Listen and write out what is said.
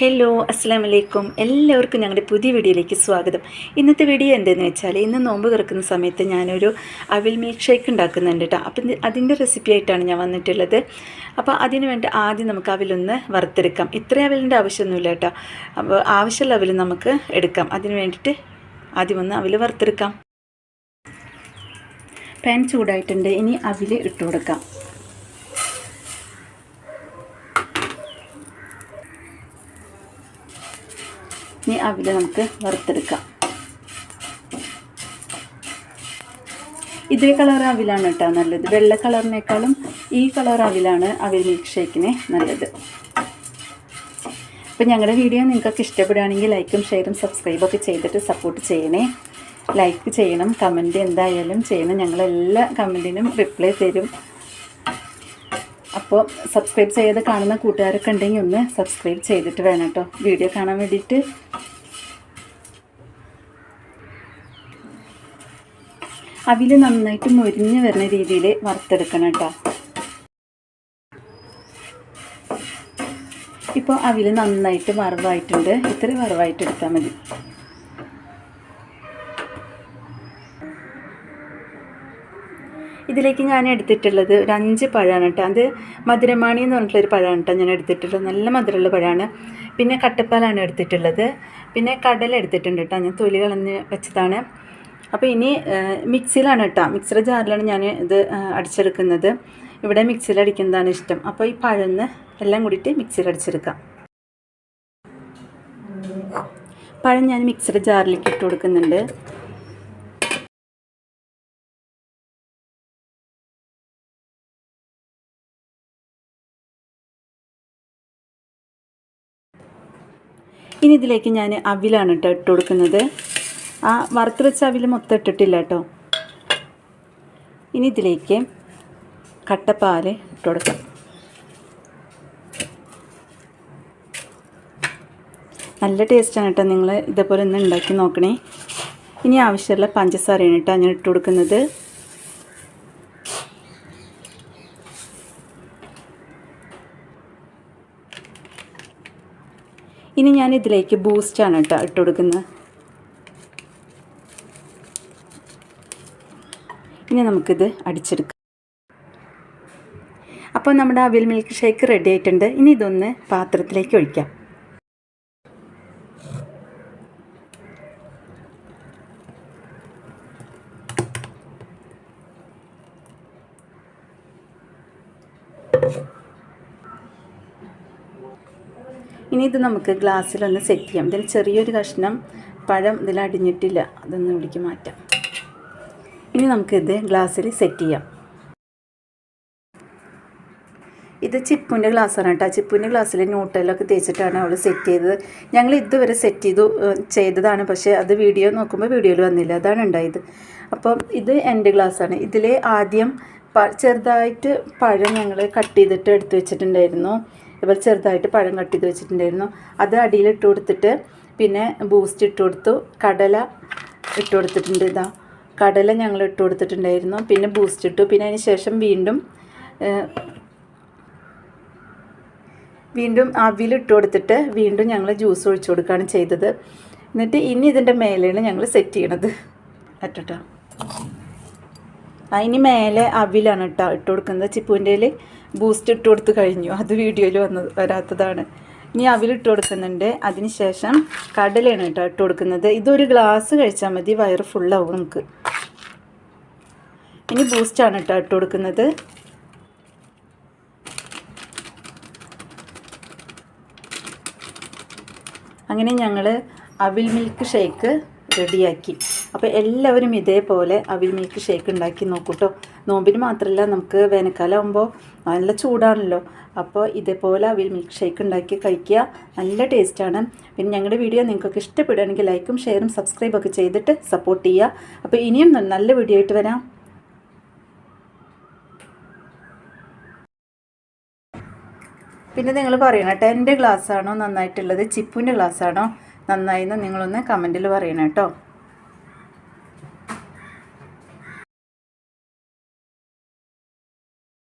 Hello അസ്സാം വലൈക്കും എല്ലാവർക്കും ഞങ്ങളുടെ പുതിയ വീഡിയോയിലേക്ക് സ്വാഗതം. ഇന്നത്തെ വീഡിയോ എന്തെന്ന് വെച്ചാൽ ഇന്ന് നോമ്പ് തുറക്കുന്ന സമയത്ത് ഞാനൊരു അവിൽ മിൽക്ക് ഷേക്ക് ഉണ്ടാക്കുന്നുണ്ട് കേട്ടോ അപ്പം അതിന്റെ റെസിപ്പി ആയിട്ടാണ് ഞാൻ വന്നിട്ടുള്ളത്. അപ്പോൾ അതിന് വേണ്ടി ആദ്യം നമുക്ക് അവിലൊന്ന് വറുത്തെടുക്കാം. ഇത്രയും അവിലിന്റെ ആവശ്യമൊന്നുമില്ല കേട്ടോ അപ്പോൾ ആവശ്യമുള്ള അവിൽ നമുക്ക് എടുക്കാം. അതിന് വേണ്ടിയിട്ട് ആദ്യം ഒന്ന് അവിൽ വറുത്തെടുക്കാം. പാൻ ചൂടായിട്ടുണ്ട്. ഇനി അവിൽ ഇട്ട് കൊടുക്കാം ഇനി അവിൽ നമുക്ക് വറുത്തെടുക്കാം. ഇതേ കളർ അവിലാണ് കേട്ടോ നല്ലത്. വെള്ള കളറിനേക്കാളും ഈ കളർ അവിലാണ് അവിൽ മിൽക്ക് ഷേക്കിന് നല്ലത്. അപ്പോൾ ഞങ്ങളുടെ വീഡിയോ നിങ്ങൾക്കൊക്കെ ഇഷ്ടപ്പെടുകയാണെങ്കിൽ ലൈക്കും ഷെയറും സബ്സ്ക്രൈബൊക്കെ ചെയ്തിട്ട് സപ്പോർട്ട് ചെയ്യണേ. ലൈക്ക് ചെയ്യണം കമന്റ് എന്തായാലും ചെയ്യണം. ഞങ്ങളെല്ലാ കമന്റിനും റിപ്ലൈ തരും. അപ്പോൾ സബ്സ്ക്രൈബ് ചെയ്ത് കാണുന്ന കൂട്ടുകാരൊക്കെ ഉണ്ടെങ്കിൽ ഒന്ന് സബ്സ്ക്രൈബ് ചെയ്തിട്ട് വേണം കേട്ടോ വീഡിയോ കാണാൻ വേണ്ടിയിട്ട് അവിൽ നന്നായിട്ട് മൊരിഞ്ഞ് വരുന്ന രീതിയിൽ വറുത്തെടുക്കണം കേട്ടോ ഇപ്പോൾ അവിൽ നന്നായിട്ട് വറവായിട്ടുണ്ട്. ഇത്ര വറവായിട്ട് എടുത്താൽ മതി. ഇതിലേക്ക് ഞാൻ എടുത്തിട്ടുള്ളത് ഒരു അഞ്ച് പഴമാണ് കേട്ടോ. അത് മധുരമാണി എന്ന് പറഞ്ഞിട്ടുള്ളൊരു പഴമാണ് കേട്ടോ ഞാൻ എടുത്തിട്ടുള്ളത്. നല്ല മധുരമുള്ള പഴമാണ് പിന്നെ കട്ടപ്പാലാണ് എടുത്തിട്ടുള്ളത്. പിന്നെ കടല എടുത്തിട്ടുണ്ട് കേട്ടോ. ഞാൻ തൊലി കളഞ്ഞ് വെച്ചതാണ്. അപ്പോൾ ഇനി മിക്സിയിലാണ് കേട്ടോ. മിക്സിയുടെ ജാറിലാണ് ഞാൻ ഇത് അടിച്ചെടുക്കുന്നത്. ഇവിടെ മിക്സിയിൽ അടിക്കുന്നതാണ് ഇഷ്ടം. അപ്പോൾ ഈ പഴന്ന് എല്ലാം കൂടിയിട്ട് മിക്സിയിൽ അടിച്ചെടുക്കാം. പഴം ഞാൻ മിക്സിയുടെ ജാറിലേക്ക് ഇട്ട് കൊടുക്കുന്നുണ്ട്. ഇനി ഇതിലേക്ക് ഞാൻ അവിലാണ് കേട്ടോ ഇട്ട് കൊടുക്കുന്നത്. ആ വറുത്ത് വെച്ച അവിൽ മൊത്തം ഇട്ടിട്ടില്ല കേട്ടോ ഇനി ഇതിലേക്ക് കട്ടപ്പാൽ ഇട്ട് കൊടുക്കാം. നല്ല ടേസ്റ്റാണ് കേട്ടോ നിങ്ങൾ ഇതേപോലെ ഒന്ന് ഉണ്ടാക്കി നോക്കണേ. ഇനി ആവശ്യമുള്ള പഞ്ചസാരയാണ് കേട്ടോ ഞാൻ ഇട്ട് കൊടുക്കുന്നത്. ഇനി ഞാൻ ഇതിലേക്ക് ബൂസ്റ്റാണ് കേട്ടോ ഇട്ട് കൊടുക്കുന്നത് ഇനി നമുക്കിത് അടിച്ചെടുക്കാം. അപ്പോൾ നമ്മുടെ അവിൽ മിൽക്ക് ഷേക്ക് റെഡി ആയിട്ടുണ്ട്. ഇനി ഇതൊന്ന് പാത്രത്തിലേക്ക് ഒഴിക്കാം. ഇനി ഇത് നമുക്ക് ഗ്ലാസ്സിലൊന്ന് സെറ്റ് ചെയ്യാം. ഇതിൽ ചെറിയൊരു കഷ്ണം പഴം ഇതിൽ അടിഞ്ഞിട്ടില്ല. അതൊന്ന് ഇവിടേക്ക് മാറ്റാം. ഇനി നമുക്കിത് ഗ്ലാസ്സിൽ സെറ്റ് ചെയ്യാം. ഇത് ചിപ്പുന്റെ ഗ്ലാസ്സാണ് കേട്ടോ. ചിപ്പുന്റെ ഗ്ലാസ്സിൽ ന്യൂട്ടലൊക്കെ തേച്ചിട്ടാണ് അവൾ സെറ്റ് ചെയ്തത്. ഞങ്ങൾ ഇതുവരെ സെറ്റ് ചെയ്തു ചെയ്തതാണ്. പക്ഷേ അത് വീഡിയോ നോക്കുമ്പോൾ വീഡിയോയിൽ വന്നില്ല. അതാണ് ഉണ്ടായത്. അപ്പം ഇത് എന്റെ ഗ്ലാസ്സാണ്. ഇതിൽ ആദ്യം ചെറുതായിട്ട് പഴം ഞങ്ങൾ കട്ട് ചെയ്തിട്ട് എടുത്തു വെച്ചിട്ടുണ്ടായിരുന്നു. ഇതുപോലെ ചെറുതായിട്ട് പഴം കട്ട് ചെയ്ത് വെച്ചിട്ടുണ്ടായിരുന്നു. അത് അടിയിൽ ഇട്ട് കൊടുത്തിട്ട് പിന്നെ ബൂസ്റ്റ് ഇട്ട് കൊടുത്തു. കടല ഇട്ട് കൊടുത്തിട്ടുണ്ട് ഇതാ. കടല ഞങ്ങൾ ഇട്ട് കൊടുത്തിട്ടുണ്ടായിരുന്നു. പിന്നെ ബൂസ്റ്റ് ഇട്ടു. പിന്നെ അതിന് ശേഷം വീണ്ടും വീണ്ടും അവിലിട്ട് കൊടുത്തിട്ട് വീണ്ടും ഞങ്ങൾ ജ്യൂസ് ഒഴിച്ചു കൊടുക്കുകയാണ് ചെയ്തത്. എന്നിട്ട് ഇനി ഇതിന്റെ മേലെയാണ് ഞങ്ങൾ സെറ്റ് ചെയ്യണത്. അറ്റട്ടോ അതിന് മേലെ അവിലാണ് കേട്ടോ ഇട്ട് കൊടുക്കുന്നത്. ചിപ്പുവിന്റെ ബൂസ്റ്റ് ഇട്ട് കൊടുത്ത് കഴിഞ്ഞു. അത് വീഡിയോയിൽ വന്ന് വരാത്തതാണ്. ഇനി അവിലിട്ട് കൊടുക്കുന്നുണ്ട്. അതിന് ശേഷം കടലയാണ് കേട്ടോ ഇട്ട് കൊടുക്കുന്നത്. ഇതൊരു ഗ്ലാസ് കഴിച്ചാൽ മതി. വയറ് ഫുള്ളാവും നമുക്ക്. ഇനി ബൂസ്റ്റാണ് കേട്ടോ ഇട്ട് കൊടുക്കുന്നത്. അങ്ങനെ ഞങ്ങൾ അവിൽ മിൽക്ക് ഷേക്ക് റെഡിയാക്കി. അപ്പോൾ എല്ലാവരും ഇതേപോലെ അവിൽ മിൽക്ക് ഷേക്ക് ഉണ്ടാക്കി നോക്കൂട്ടോ. നോമ്പിന് മാത്രമല്ല നമുക്ക് വേനൽക്കാലം ആകുമ്പോൾ നല്ല ചൂടാണല്ലോ. അപ്പോൾ ഇതേപോലെ അവിൽ മിൽക്ക് ഷേക്ക് ഉണ്ടാക്കി കഴിക്കുക. നല്ല ടേസ്റ്റാണ് പിന്നെ ഞങ്ങളുടെ വീഡിയോ നിങ്ങൾക്കൊക്കെ ഇഷ്ടപ്പെടുകയാണെങ്കിൽ ലൈക്കും ഷെയറും സബ്സ്ക്രൈബൊക്കെ ചെയ്തിട്ട് സപ്പോർട്ട് ചെയ്യുക. അപ്പോൾ ഇനിയും നല്ല വീഡിയോ ആയിട്ട് വരാം. പിന്നെ നിങ്ങൾ പറയണം എന്റെ ഗ്ലാസ്സാണോ നന്നായിട്ടുള്ളത്? ചിപ്പുവിന്റെ ഗ്ലാസ്സാണോ നന്നായി എന്ന് നിങ്ങളൊന്ന് കമന്റിൽ പറയണം കേട്ടോ.